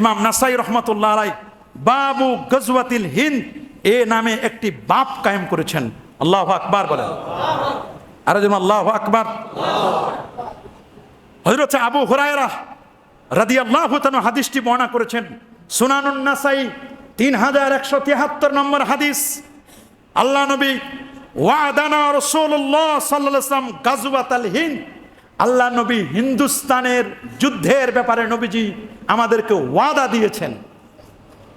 ইমাম নাসাই রহমতুল্লাহ আলাই বাবু গজওয়াতিল হিন্দ, এ নামে একটি বাপ কায়েম করেছেন। আল্লাহ আকবার বলেন। আরে যেমন আল্লাহ আকবার। হজরত আবু হুরায়রা রাদি আল্লাহ হাদিসটি বর্ণনা করেছেন। সুনানুন নাসাই তিন হাজার একশো তিয়াত্তর নম্বর হাদিস। আল্লাহ নবী, ওয়াদানা রসুল্লাহ সাল্লাম গাজুয়াত হিন্দ আল্লাহ নবী হিন্দুস্তানের যুদ্ধের ব্যাপারে নবীজি আমাদেরকে ওয়াদা দিয়েছেন।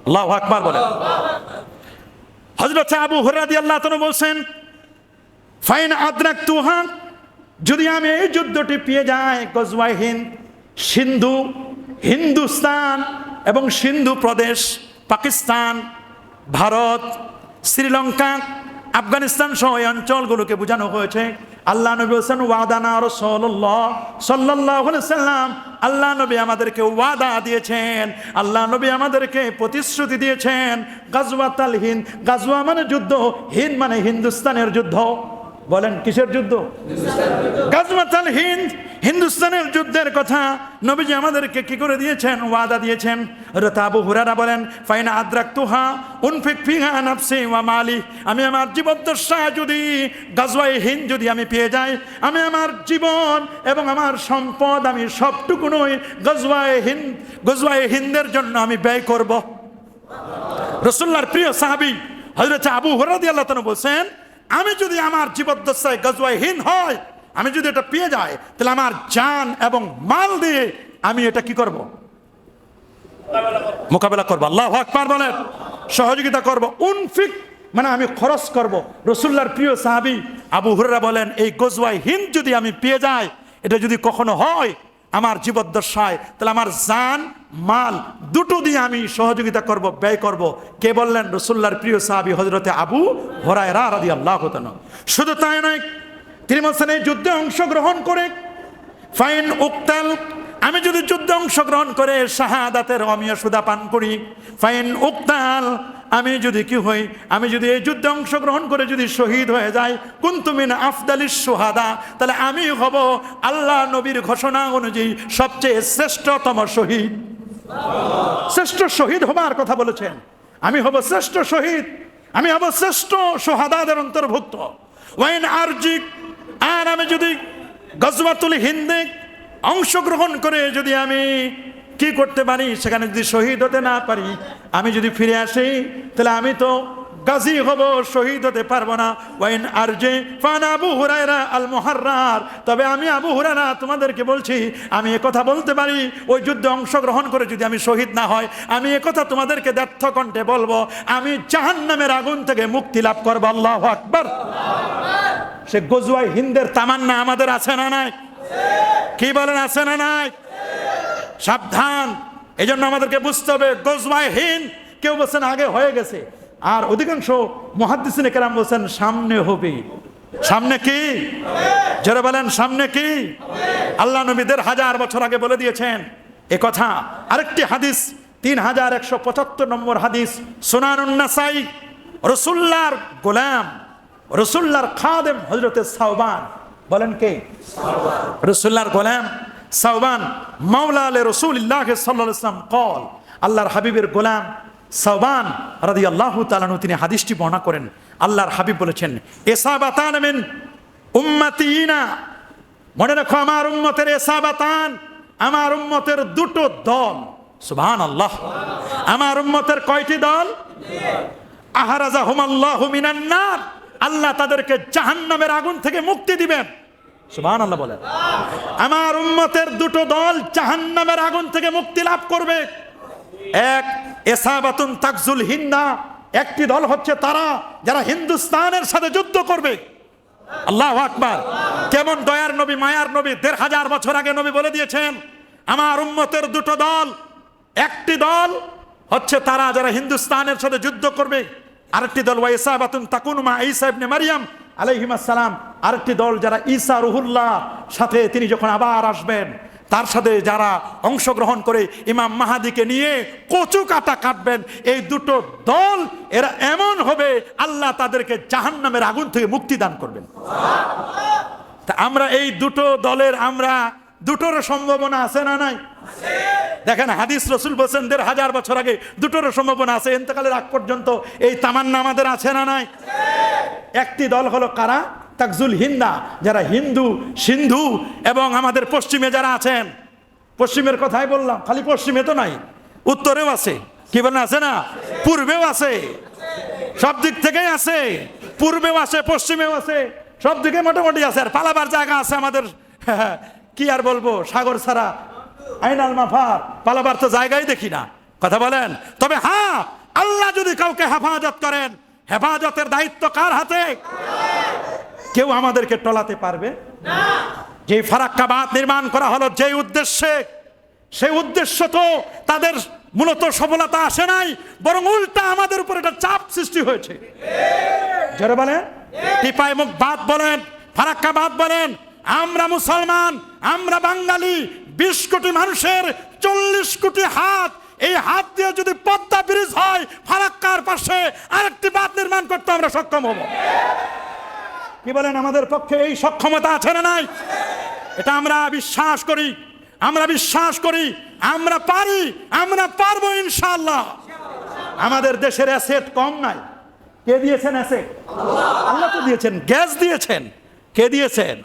আল্লাহ আকবার বলেন। হজরত আবু হুরাদি আল্লাহ তনু বলছেন, ফাইন আদ্রাক তুহা যদি আমি এই যুদ্ধটি পেয়ে যাই, গজওয়াই সিন্ধু, হিন্দুস্তান এবং সিন্ধু প্রদেশ, পাকিস্তান, ভারত, শ্রীলঙ্কা, আফগানিস্তান সহ এই অঞ্চলগুলোকে বোঝানো হয়েছে। আল্লাহ নবী হোসেন ওয়াদানা রসল্লাহ সাল্লাহ সাল্লাম। আল্লাহ নবী আমাদেরকে ওয়াদা দিয়েছেন, আল্লাহ নবী আমাদেরকে প্রতিশ্রুতি দিয়েছেন গাজওয়াত তাল হিন্দ গাজওয়া মানে যুদ্ধ, হিন্দ মানে হিন্দুস্তানের যুদ্ধ। বলেন, কিসের যুদ্ধ? গাজওয়াত আল হিন্দ, হিন্দুস্তানের যুদ্ধের কথা নবীজি আমাদেরকে কি করে দিয়েছেন? ওয়াদা দিয়েছেন। রতাবু হুরারা বলেন, ফাইনা আদ্রাক তুহা উনফিক ফিহা নাফসি ওয়া মালি। আমি আমার জীবদ্দশায় যদি গাজওয়াই হিন্দ যদি আমি পেয়ে যাই, আমি আমার জীবন এবং আমার সম্পদ আমি সবটুকুনই গজওয়াই হিন্দ গজওয়াই হিন্দের জন্য আমি ব্যয় করব। রসুল্লাহর প্রিয় সাহাবি হজরত আবু হরাদি আল্লাহ বলছেন আমি যদি আমার জীবদ্দশায় গজওয়াই হিন্দ হয়, আমি যদি এটা পেয়ে যাই, তাহলে আমার জান এবং মাল দিয়ে আমি এটা কি করব? মোকাবেলা করব। আল্লাহ আকবার বলেন। সহযোগিতা করব। উনফিক মানে আমি খরচ করব। রসুল্লার প্রিয় সাহাবি আবু হুররা বলেন, এই গজওয়াই হিন্দ যদি আমি পেয়ে যাই, এটা যদি কখনো হয় আমার জীবদ্দশায়, তাহলে আমার জান, মাল দুটো দিয়ে আমি সহযোগিতা করব, ব্যয় করব। কে বললেন? রসুল্লার প্রিয় সাহাবি হজরতে আবু হরায় রাদি আল্লাহ শুধু তাই নয়, তিনি বলছেন, এই যুদ্ধে অংশগ্রহণ করে, ফাইন উক্তাল, আমি যদি যুদ্ধে অংশগ্রহণ করে শাহাদাতের অমিয়া সুদা পান করি, ফাইন উক্তাল আমি যদি কি হই, আমি যদি এই যুদ্ধে অংশগ্রহণ করে যদি শহীদ হয়ে যাই কুন্তুমিন আফদালিস সোহাদা, তাহলে আমি হব আল্লাহ নবীর ঘোষণা অনুযায়ী সবচেয়ে শ্রেষ্ঠতম শহীদ। শ্রেষ্ঠ শহীদ হবার কথা বলেছেন। আমি হব শ্রেষ্ঠ শহীদ। আমি হব শ্রেষ্ঠ সোহাদাদের অন্তর্ভুক্ত। ওয়াইন আরজিক, আর আমি যদি গজবাতুল হিন্দে অংশগ্রহণ করে যদি আমি কি করতে পারি? সেখানে যদি শহীদ হতে না পারি, আমি যদি ফিরে আসি, তাহলে আমি তো গাজী হব, শহীদ হতে পারব না। ওয়াইন আর যে ফান আবু হুরায়রা আল মোহার্রার তবে আমি আবু হুরারা তোমাদেরকে বলছি, আমি কথা বলতে পারি, ওই যুদ্ধে অংশগ্রহণ করে যদি আমি শহীদ না হয়, আমি কথা তোমাদেরকে ব্যর্থ কণ্ঠে বলব, আমি জাহান্নামের আগুন থেকে মুক্তি লাভ করব, আল্লাহ আকবর। সে গজুয়াই হিন্দের তামান্না আমাদের আছে না নাই? কি বলেন, আছে না নাই? সাবধান। এই জন্য আমাদেরকে বুঝতে হবে, গজওয়াই হিন্দ। কেউ বলছেন আগে হয়ে গেছে। আর অধিকাংশ মহাদিসিনে কেরাম বলছেন, সামনে হবে। সামনে কি? যারা বলেন, সামনে কি? আল্লাহ নবীদের হাজার বছর আগে বলে দিয়েছেন এ কথা। আরেকটি হাদিস, তিন হাজার একশো পঁচাত্তর নম্বর হাদিস সোনানুন্নাসাই রসুল্লার গোলাম রসুল্লার খাদেম হজরতে সাহবান বলেন কে? রসুল্লার গোলাম। সাহবান মাওলা আলে রসুল্লাহ সাল্লাম কল, আল্লাহর হাবিবের গোলাম সাহবান রাদি আল্লাহ তালানু তিনি হাদিসটি বর্ণনা করেন। আল্লাহর হাবিব বলেছেন, এসাবাতান মিন উম্মাতিনা, মনে রাখো আমার উম্মতের এসাবাতান আমার উম্মতের দুটো দল। সুবহান আল্লাহ আমার উম্মতের কয়টি দল? আহারাজা হুমাল্লাহ মিনান্নার। আল্লাহ তাদেরকে জাহান্নামের আগুন থেকে মুক্তি দিবেন। সুবহান আল্লাহ বলেন। আমার উম্মতের দুটো দল জাহান্নামের আগুন থেকে মুক্তি লাভ করবে। এক এসাবাতুন তাকজুল হিন্দা একটি দল হচ্ছে তারা যারা হিন্দুস্তানের সাথে যুদ্ধ করবে। আল্লাহ আকবার। কেমন দয়ার নবী, মায়ার নবী, দেড় হাজার বছর আগে নবী বলে দিয়েছেন, আমার উম্মতের দুটো দল, একটি দল হচ্ছে তারা যারা হিন্দুস্তানের সাথে যুদ্ধ করবে, আরেকটি দল ওয়াইসাবাতুন তাকুনুমা ঈসা ইবনে মারিয়াম আলাইহিমাসসালাম আরেকটি দল যারা ঈসা রুহুল্লাহ সাথে তিনি যখন আবার আসবেন, তার সাথে যারা অংশগ্রহণ করে ইমাম মাহাদিকে নিয়ে কচু কাটা কাটবেন, এই দুটো দল এরা এমন হবে, আল্লাহ তাদেরকে জাহান্নামের আগুন থেকে মুক্তি দান করবেন। তা আমরা এই দুটো দলের আমরা দুটোর সম্ভাবনা আছে না নাই? দেখেন হাদিস রসুল বলছেন দেড় হাজার বছর আগে দুটোর সম্ভাবনা আছে, এন্তকালের আগ পর্যন্ত এই তামান্না আমাদের আছে না নাই? একটি দল হলো কারা? তাকজুল হিন্দা, যারা হিন্দু, সিন্ধু এবং আমাদের পশ্চিমে যারা আছেন। পশ্চিমের কথাই বললাম, খালি পশ্চিমে তো নাই, উত্তরেও আছে। কি বলেন, আছে না? পূর্বেও আছে। সব দিক থেকেই আছে। পূর্বেও আছে, পশ্চিমেও আছে। সব দিকে মোটামুটি আছে, আর পালাবার জায়গা আছে আমাদের। কি আর বলব, সাগর ছাড়া আইনাল মাফার পালাবার তো জায়গায় দেখি না। কথা বলেন? তবে হ্যাঁ আল্লাহ যদি কাউকে হেফাজত করেন, হেফাজতের দায়িত্ব কার হাতে? কেউ আমাদেরকে টলাতে পারবে? যে ফারাক্কা বাঁধ নির্মাণ করা হলো যে উদ্দেশ্যে, সেই উদ্দেশ্য তো তাদের মূলত সফলতা আসে নাই, বরং উল্টা আমাদের উপর একটা চাপ সৃষ্টি হয়েছে। যারা বলেন? টিপাই মুখ বাদ বলেন ফারাক্কা বাদ বলেন, আমরা মুসলমান, আমরা বাঙালি বিশ কোটি মানুষের চল্লিশ কোটি হাত। এই হাত দিয়ে যদি পদ্মা ব্রিজ হয়, ফারাক্কার পাশে আরেকটি বাঁধ নির্মাণ করতে আমরা সক্ষম হব। কি বলেন, আমাদের পক্ষে এই সক্ষমতা আছে না নাই? এটা আমরা বিশ্বাস করি, আমরা বিশ্বাস করি, আমরা পারি, আমরা পারব ইনশাল্লাহ আমাদের দেশের অ্যাসেট কম নাই। কে দিয়েছেন অ্যাসেট? আল্লাহ। তো দিয়েছেন। গ্যাস দিয়েছেন। কে দিয়েছেন?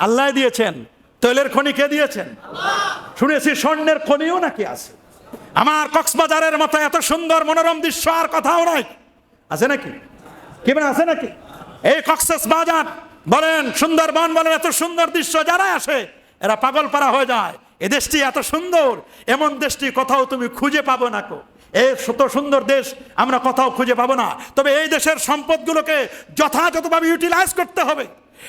আল্লাহ দিয়েছেন। তৈলের খনি কে দিয়েছেন? শুনেছি স্বর্ণের খনিও নাকি আছে। আমার কক্সবাজারের মতো এত সুন্দর মনোরম দৃশ্য আর কথাও নাই আছে নাকি? কি আছে নাকি? এই কক্সেস বাজার, বলেন, সুন্দরবন বলেন, এত সুন্দর দৃশ্য যারা আসে, এরা পাগল পারা হয়ে যায়। এ দেশটি এত সুন্দর, এমন দেশটি কোথাও তুমি খুঁজে পাবো না কো। এই এত সুন্দর দেশ আমরা কোথাও খুঁজে পাবো না। তবে এই দেশের সম্পদগুলোকে যথাযথভাবে ইউটিলাইজ করতে হবে।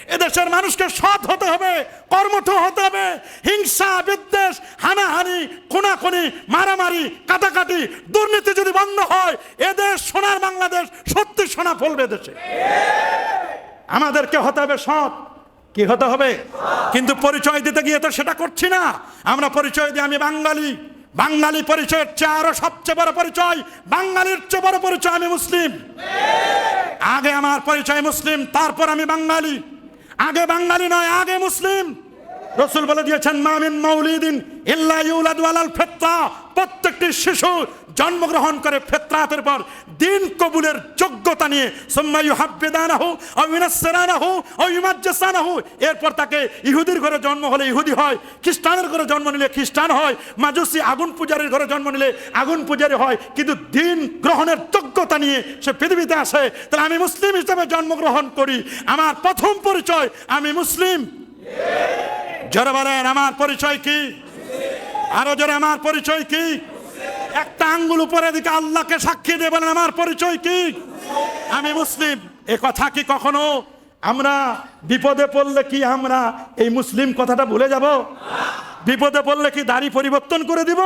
এদেশের মানুষকে সৎ হতে হবে, কর্মঠ হতে হবে। হিংসা, বিদ্বেষ, হানাহানি, খুনাখুনি, মারামারি, কাটাকাটি, দুর্নীতি যদি বন্ধ হয় এদেশ সোনার বাংলাদেশ, সত্যি সোনা ফলবে দেশে। আমাদেরকে হতে হবে সৎ। কি হতে হবে? কিন্তু পরিচয় দিতে গিয়ে তো সেটা করছি না। আমরা পরিচয় দিই, আমি বাঙালি। বাঙালি পরিচয়ের চেয়ে আরও সবচেয়ে বড় পরিচয়, বাঙালির চেয়ে বড় পরিচয় আমি মুসলিম। আগে আমার পরিচয় মুসলিম, তারপর আমি বাঙালি। আগে বাঙালি নয় আগে মুসলিম। রসুল বলে দিয়েছেন মামিন মৌলিদিন ইউলাদু ফিতরা প্রত্যেকটি শিশু জন্মগ্রহণ করে ফেতরাতের পর দিন কবুলের যোগ্যতা নিয়ে সুম্মায়ু হাব্বিদানাহু ও ইউনাসসারানাহু ও ইউমাজ্জাসানাহু। এরপর তাকে ইহুদির ঘরে জন্ম হলে ইহুদি হয়, খ্রিস্টানের ঘরে জন্ম নিলে খ্রিস্টান হয়, মাজুসি আগুন পূজারীর ঘরে জন্ম নিলে আগুন পূজারী হয়। কিন্তু দিন গ্রহণের যোগ্যতা নিয়ে সে পৃথিবীতে আসে, তাহলে আমি মুসলিম হিসেবে জন্মগ্রহণ করি। আমার প্রথম পরিচয়, আমি মুসলিম। জোরে বলেন, আমার পরিচয় কি? আরও জোরে, আমার পরিচয় কি? একটা আঙ্গুল উপরে দিকে আল্লাহকে সাক্ষী দিয়ে বলেন আমার পরিচয় কি? আমি মুসলিম। এ কথা কি কখনো আমরা বিপদে পড়লে কি আমরা এই মুসলিম কথাটা ভুলে যাব? বিপদে পড়লে কি দাড়ি পরিবর্তন করে দিব?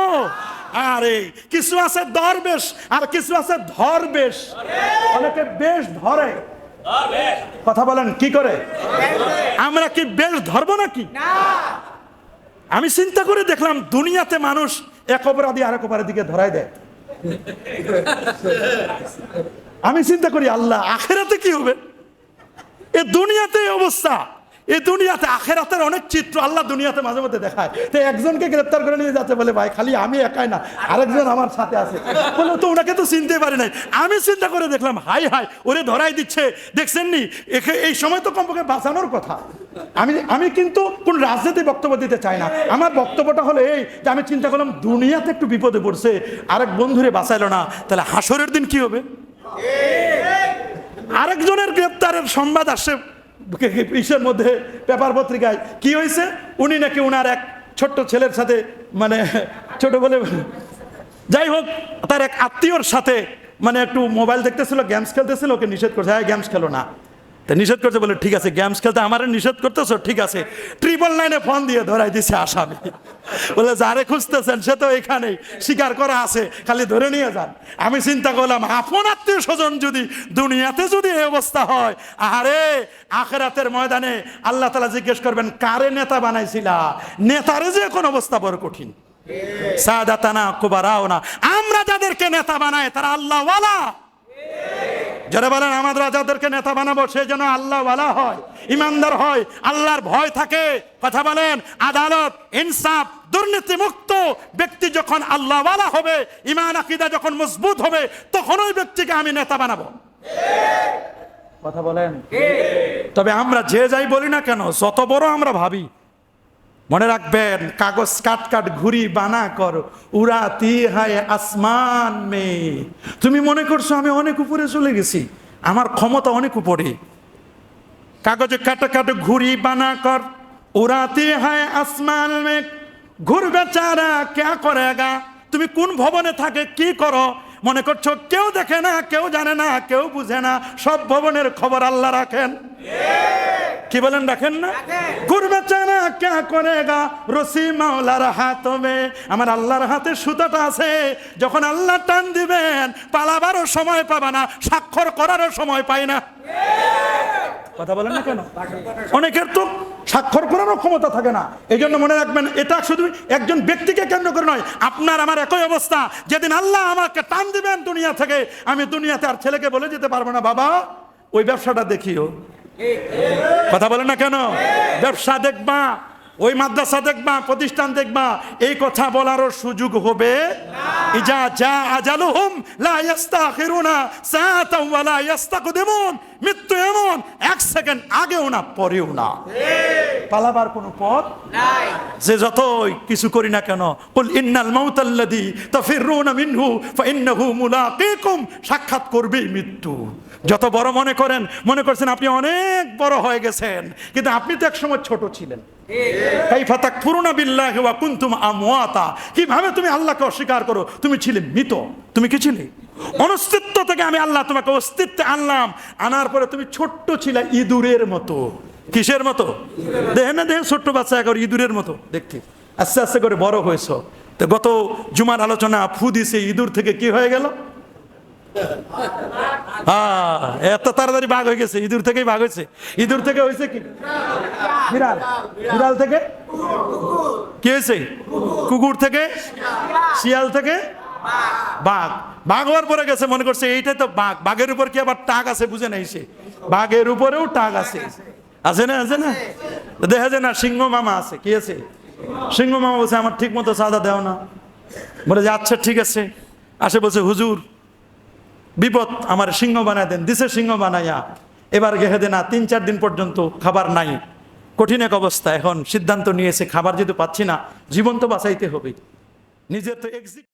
আরে কিছু আছে দরবেশ আর কিছু আছে ধরবেশ। অনেকে বেশ ধরে। কথা বলেন কি করে? আমরা কি বেশ ধরবো নাকি? আমি চিন্তা করে দেখলাম দুনিয়াতে মানুষ এক অপরাধী আরেক অপরাধীকে দিকে ধরাই দেয়। আমি চিন্তা করি, আল্লাহ, আখেরাতে কি হবে? এ দুনিয়াতে অবস্থা। এই দুনিয়াতে, আখেরাতের অনেক চিত্র আল্লাহ দুনিয়াতে মাঝে মধ্যে দেখায়। তো একজনকে গ্রেপ্তার করে নিয়ে যাচ্ছে, বলে, ভাই, খালি আমি একাই না, আরেকজন আমার সাথে আছে। বলে, তো ওনাকে তো চিনতে পারি নাই। আমি চিন্তা করে দেখলাম, হাই হাই, ওরে ধরাই দিচ্ছে। দেখছেন নি? এই সময় তো কমপক্ষে বাঁচানোর কথা। আমি আমি কিন্তু কোন রাজনীতি বক্তব্য দিতে চাই না। আমার বক্তব্যটা হলো এই যে, আমি চিন্তা করলাম, দুনিয়াতে একটু বিপদে পড়ছে, আরেক বন্ধুরে বাঁচাইলো না, তাহলে হাসরের দিন কি হবে? আরেকজনের গ্রেপ্তারের সংবাদ আসে ইসের মধ্যে পেপার পত্রিকায়। কি হয়েছে? উনি নাকি উনার এক ছোট্ট ছেলের সাথে মানে ছোট বলে যাই হোক, তার এক আত্মীয়র সাথে মানে একটু মোবাইল দেখতেছিল গেমস খেলতেছিল, ওকে নিষেধ করছে। হ্যাঁ গেমস খেলো না। তা নিষেধ করছে, বলে, ঠিক আছে গেমস খেলতে আমার নিষেধ করতেছো, ঠিক আছে। ট্রিপল নাইনে ফোন দিয়ে ধরাই দিছে আসামি। বলে, যারে খুঁজতেছেন, সে তো এখানেই। স্বীকার করা আছে, খালি ধরে নিয়ে যান। আমি চিন্তা করলাম, আপন আত্মীয় স্বজন যদি দুনিয়াতে যদি এই অবস্থা হয়, আরে, আখেরাতের ময়দানে আল্লাহ তালা জিজ্ঞেস করবেন, কারে নেতা বানাইছিলা? নেতারে যে কোন অবস্থা বড় কঠিন। সাদাতানা কুবারাও না আমরা যাদেরকে নেতা বানাই, তারা আল্লাহ ওয়ালা যারা বলেন আমাদের রাজাদেরকে নেতা বানাবো সে যেন আল্লাহ ওয়ালা হয় ইমানদার হয় আল্লাহর ভয় থাকে। কথা বলেন আদালত ইনসাফ দুর্নীতি মুক্ত ব্যক্তি যখন আল্লাহওয়ালা হবে ইমান আকিদা যখন মজবুত হবে তখন ওই ব্যক্তিকে আমি নেতা বানাবো। কথা বলেন? তবে আমরা যে যাই বলি না কেন যত বড় আমরা ভাবি মনে রাখবেন কাগজ কাট কাট ঘুরি বানা কর উড়াতি হায় আসমান মে। তুমি মনে করছ আমি অনেক উপরে চলে গেছি আমার ক্ষমতা অনেক উপরে। কাগজে কাটে কাটে ঘুরি বানা কর উড়াতি হায় আসমান মে। ঘুর বেচারা কে করেগা? তুমি কোন ভবনে থাকে কি করো? মনে করছ কেউ দেখে না কেউ জানে না কেউ বুঝে না সব ভবনের খবর আল্লাহ রাখেন। কি বলেন রাখেন না? ঘুরবে চানা কে করেগা? রসি মাওলার হাত মে আমার আল্লাহর হাতে সুতাটা আছে। যখন আল্লাহ টান দিবেন, পালাবারও সময় পাবা না, স্বাক্ষর করারও সময় পাই না। কথা বলেন না কেন? অনেকের তো স্বাক্ষর করারও ক্ষমতা থাকে না। এই জন্য মনে রাখবেন, এটা শুধু একজন ব্যক্তিকে কেন্দ্র করে নয়, আপনার আমার একই অবস্থা। যেদিন আল্লাহ আমাকে টান দিবেন দুনিয়া থেকে, আমি দুনিয়াতে আর ছেলেকে বলে যেতে পারব না। বাবা, ওই ব্যবসাটা দেখিও। কথা বলে না কেন? ব্যবসা দেখবা, ওই মাদ্রাসা দেখবা, প্রতিষ্ঠান দেখবা, এই কথা বলারও সুযোগ হবে। ইজা যা আজালুহুম লা ইস্তাখিরুনা সাআতাও ওয়া লা ইস্তাকদিমুন মৃত্যু এমন এক সেকেন্ড আগেও না পরেও না। পালাবার কোনো পথ যে যতই কিছু করি না কেন কুল ইন্নাল মাউতাল্লাযী তাফিরুনা মিনহু ফাইন্নাহু মুলাকীকুম সাক্ষাৎ করবেই মৃত্যু। যত বড় মনে করেন মনে করছেন আপনি অনেক বড় হয়ে গেছেন কিন্তু আপনি তো একসময় ছোট ছিলেন। কীভাবে তুমি আল্লাহকে অস্বীকার করো? তুমি ছিলে মৃত। তুমি কি ছিলে? অনস্তিত্ব থেকে আমি আল্লাহ তোমাকে অস্তিত্বে আনলাম। আনার পরে তুমি ছোট্ট ছিলে ইঁদুরের মতো। কিসের মতো? দেখে না দেখে ছোট্ট বাচ্চা একবার ইঁদুরের মতো। দেখতে। আস্তে আস্তে করে বড় হয়েছ। তো গত জুমার আলোচনা ফু দিছে ইঁদুর থেকে কি হয়ে গেল? আহ, এত তাড়াতাড়ি বাঘ হয়ে গেছে ইঁদুর থেকেই বাঘ হয়েছে। ইঁদুর থেকে হয়েছে কি? বিড়াল। বিড়াল থেকে? কি হয়েছে? কুকুর থেকে? শিয়াল থেকে? বাঘ। বাঘ হওয়ার পরে গেছে, মনে করছে এইটাই তো বাঘ। বাঘের উপর কি আবার টাক আছে, বুঝে নাই সে। বাঘের উপরেও টাক আছে। আছে না আছে না? দেখা যায় না, সিংহ মামা আছে। কি আছে? সিংহ মামা বলছে, আমার ঠিক মতো সাদা দেও না। বলে যে আচ্ছা ঠিক আছে। আসে বলছে, হুজুর, বিপদ আমার সিংহ বানায় দেন, দিছে সিংহ বানাইয়া এবার গেহে দেনা তিন, চার দিন পর্যন্ত খাবার নাই। কঠিন এক অবস্থা। এখন সিদ্ধান্ত নিয়েছে, খাবার যেহেতু পাচ্ছি না, জীবন তো বাঁচাইতে হবে। নিজের তো এক্সিট